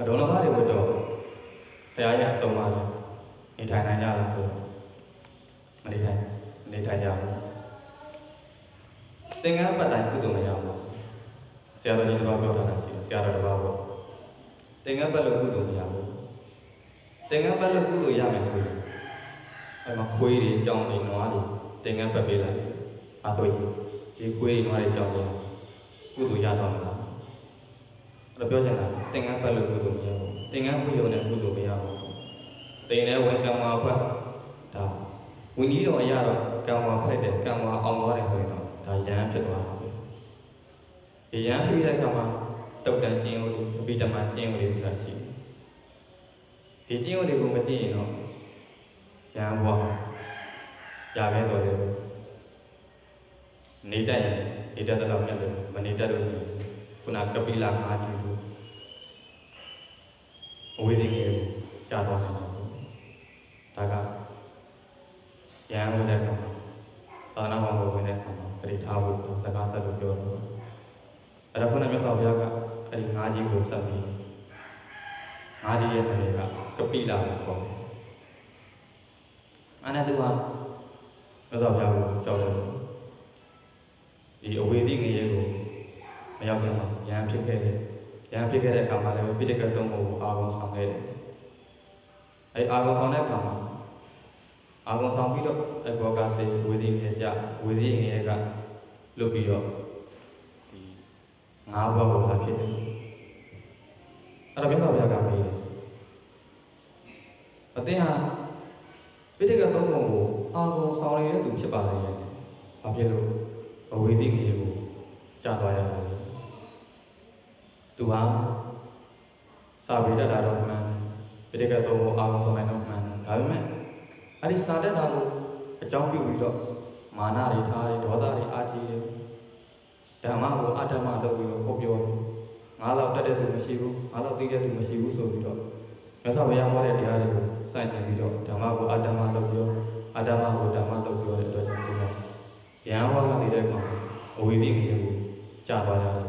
အတော်တော်တွေတော့တရားရဲ့အဆုံးအမနေထိုင်နိုင်ကြလားဆိုတော့မနေထိုင်မနေထိုင်ကြဘူးသင်္ကန်းပတ်တိုင်းကုသိုလ်မရဘူးဆရာတော်ကြီးတော်ပြောတာရှိတယ်ဆရာတော်တစ်ပါးပေါ့သင်္ကန်းပတ်လို့ကုသိုလ်မရဘူးသင်္ကန်းပတ်လို့ကုသိုလ်ရမယ်ဆိုရင်အဲ့မှာခွေးတွေကြောင်တွေနွားတွေသင်္ကန်းပတ်ပေးလိုက်အဲဆိုရင်ဒီခွေးတွေနွားတွေကြောင်တွေကုသိုလ်ရတော့မလားအဲ့တော့ပြောချင်တာသင်္ကန်းပတ်လို့ကုသိုလ်မရဘူးသ င်္ကန်းပြုရုံနဲ့ကုသိုလ်မရဘူးသင်လည်းဝင်ကံမှာဖတ်ဒါဝိနည်းတော်အရာတော့ကံမှာဖက်တယ်ကံမှာအောင်သွားတယ်ဆိုရင်တော့ဒါယဟန်ဖြစ်သွားတာပဲဒီယဟန်ဖြစ်တဲ့ကံမှာတုတ်တန်ကျင်းဦးအပိဓမ္မာကျင်းဦးလေးဆိုတာရှိတယ်ဒီကျင်းဦးတွေကိုမကြည့်ရင်တော့ယဟန်ဘဝရခဲ့တော်တယ်နေတတ်ရင်နေတတ်တဲ့လောက်မြတ်တယ်မနေတတ်လို့ရှိရင်ခုနကပိလငါးကျူလို့ အဝေးသေးငယ်ကိုကြာသွားမှာပေါ့ဒါကရဟန်းဝင်တဲ့အခါမှာသာသနာ့ဘောင်ကိုဝင်တဲ့အခါမှာပရိထားဖို့စကားဆက်လို့ပြောတော့အဲ့ဒါခုနမြတ်စွာဘုရားကအဲ့ဒီငါးကြီးကိုဆက်ပြီးငါးကြီးရဲ့နာမည်ကကပိလာကိုခေါ်တယ်အဲ့ဒါသူကမြတ်စွာဘုရားကိုကြောက်တယ်ဒီအဝေးသေးငယ်ကိုမရောက်ခင်မှာရဟန်းဖြစ်ခဲ့တယ် ရဟန်းဖြစ်ခဲ့တဲ့အခါမှာလည်းပိဋကတ်သုံးဖို့အာရုံဆောင်ခဲ့တယ်။အဲအာရုံဆောင်တဲ့အခါမှာအာရုံဆောင်ပြီးတော့အဘောကသေဝေဒီငယ်ကြဝေဒီငယ်ကလွတ်ပြီးတော့ဒီငါးဘဝကိုလာဖြစ်တယ်။အဲ့တော့ဘုရားဗျာကမေးတယ်။အသင်ဟာပိဋကတ်သုံးဖို့ကိုအာရုံဆောင်နေတဲ့သူဖြစ်ပါလေရဲ့။ဘာဖြစ်လို့အဝေဒီငယ်ကိုကြာသွားရတာလဲ။သူ ဟာစာပေတတ်တာတော့မှန်ပိဋကတ်သုံးဖို့အာရုံဆောင်နိုင်တော့မှန်ဒါပေမဲ့အဲ့ဒီစာတတ်တာကိုအကြောင်းပြုပြီးတော့မာနတွေထားတယ်ဒေါသတွေအာကြီးတယ်ဓမ္မကိုအတ္တမလုပ်ပြီးတော့ဟောပြောတယ်ငါတော့တတ်တဲ့သူမရှိဘူးငါတော့သိတဲ့သူမရှိဘူးဆိုပြီးတော့မြတ်စွာဘုရားဟောတဲ့တရားတွေကိုစန့်ကျင်ပြီးတော့ဓမ္မကိုအတ္တမလုပ်ပြောအတ္တမကိုဓမ္မလုပ်ပြောတဲ့အတွက်ကြောင့်ဒီမှာယဟန်ဟောကနေတဲ့ကောင်အဝိသိကြီးကိုကြာသွားကြတယ်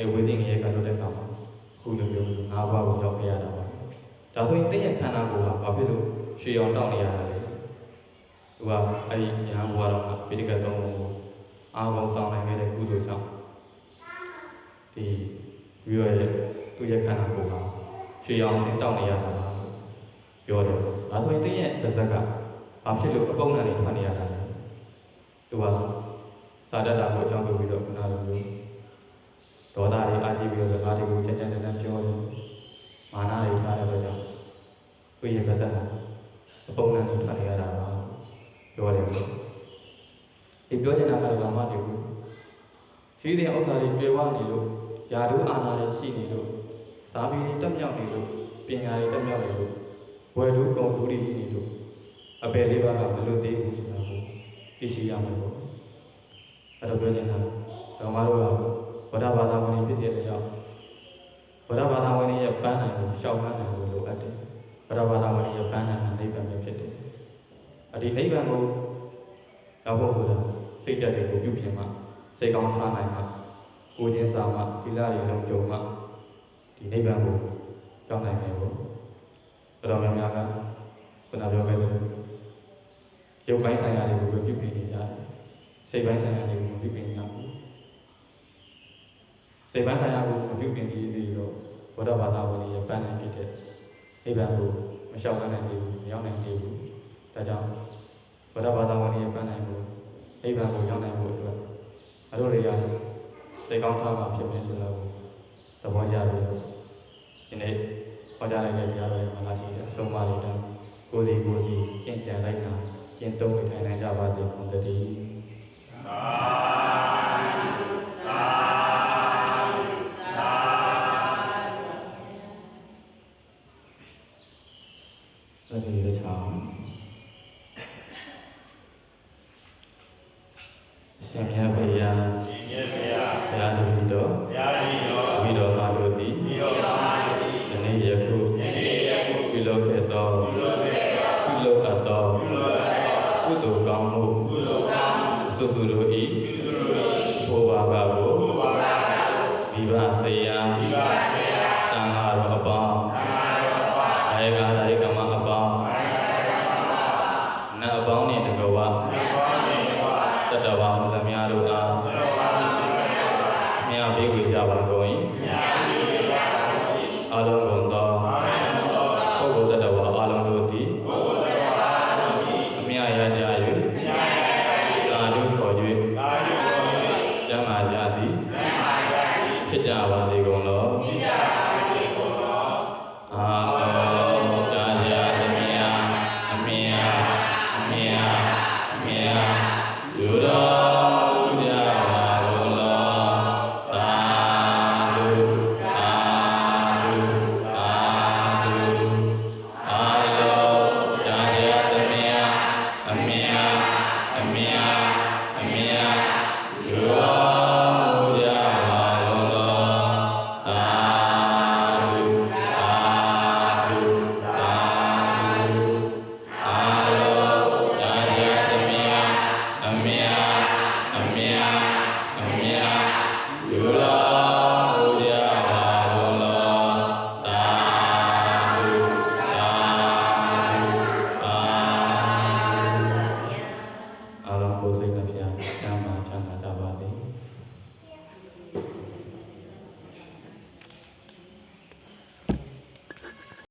အဲဝိသိငရေကလွတ်တဲ့အခါမှာခုလိုမျိုးငါးပါးကိုရောက်ခဲ့ရတာပါဒါဆိုရင်တည့်ရဲ့ခန္ဓာကိုယ်ဟာဘာဖြစ်လို့ရွှေရောင်တောက်နေရတာလဲသူကအဲဒီဉာဏ်ဘဝတော်ကပိဋကတ်သုံးပုံကိုအာဘုံဆောင်နိုင်ခဲ့တဲ့ကုသိုလ်ကြောင့်ဒီပြီးရရဲ့သူ့ရဲ့ခန္ဓာကိုယ်ဟာရွှေရောင်စင်တောက်နေရတာပြောတယ်ဒါဆိုရင်တည့်ရဲ့ပါဇက်ကဘာဖြစ်လို့အပုံနဲ့ထွက်နေရတာလဲသူကသာတတ်တာကိုအကြောင်းပြုပြီးတော့ခုနလိုမျိုး ဒေါသတွေအာကြည့်ပြီးတော့စကားတွေကိုကြမ်းကြမ်းတမ်းတမ်းပြောတယ်။မာနတွေထားတဲ့အတွက်ကြောင့်ကိုယ့်ရဲ့ဘက်ကအပုံနဲ့ထွက်နေရတာပါပြောတယ်ပေါ့။ဒီပြောချင်တာကတော့ဘာမှမဟုတ်ဘူး။ရှိတဲ့ဥစ္စာတွေကျွယ်ဝနေလို့ယာတို့အာနာတွေရှိနေလို့ဇာဘီတွေတက်မြောက်နေလို့ပညာတွေတက်မြောက်နေလို့ဝယ်တို့ကုန်တို့တွေရှိနေလို့အပယ်လေးပါးကမလွတ်သေးဘူးဆိုတာကိုသိရှိရမှာပေါ့။အဲ့တော့ပြောချင်တာဓမ္မတို့က ဗုဒ္ဓဘာသာဝင်ဖြစ်တဲ့ကြောင့်ဗုဒ္ဓဘာသာဝင်ရဲ့ပန်းနိုင်ကိုရှောက်မှန်းနိုင်လို့လိုအပ်တယ်။ဗုဒ္ဓဘာသာဝင်ရဲ့ပန်းနိုင်နိဗ္ဗာန်ပဲဖြစ်တယ်။အဒီနိဗ္ဗာန်ကိုရောက်ဖို့ဆိုတာစိတ်ဓာတ်တွေကိုပြုပြင်မှစိတ်ကောင်းထားနိုင်မှကိုယ်ချင်းစာမှသီလတွေလုံးကြုံမှဒီနိဗ္ဗာန်ကိုရောက်နိုင်မယ်ပေါ့။ဘုရားများများကခုနပြောခဲ့တဲ့ရုပ်ပိုင်းဆိုင်ရာတွေကိုပြုပြင်နေကြတယ်။စိတ်ပိုင်းဆိုင်ရာတွေကိုပြုပြင်နေကြဘူး။ စိတ်ပိုင်းဆိုင်ရာကိုမပြုပြင်ပြီးပြီးတော့ဘုရားဘာသာဝင်ရဲ့ပန်းနိုင်ဖြစ်တဲ့နိဗ္ဗာန်ကိုမလျှောက်နိုင်သေးဘူးမရောက်နိုင်သေးဘူးဒါကြောင့်ဘုရားဘာသာဝင်ရဲ့ပန်းနိုင်ကိုနိဗ္ဗာန်ကိုရောက်နိုင်ဖို့အတွက်အတို့တွေကစိတ်ကောင်းထားမှာဖြစ်မယ်ဆိုတော့သဘောကျပြီးတော့ဒီနေ့ဟောကြားလိုက်တဲ့ကြားတော်ရဲ့မှာရှိတဲ့အဆုံးအမတွေတောင်ကိုယ်စီကိုယ်စီကျင့်ကြံလိုက်တာကျင့်သုံးနေနိုင်ကြပါစေခွန်တည်းသ ဘုရားတပည့်တော်ဘုရားရှင်တော်ဝိတော်မာတို့သည်ဒီတော်မှာဒီယနေ့ယခုဒီနေ့ယခုပြုလုပ်ခဲ့သောဘုရားရဲ့ပြုလုပ်အပ်သောဘုရားရဲ့ကုသိုလ်ကောင်းမှုဘုရားကောင်းစုစုတို့၏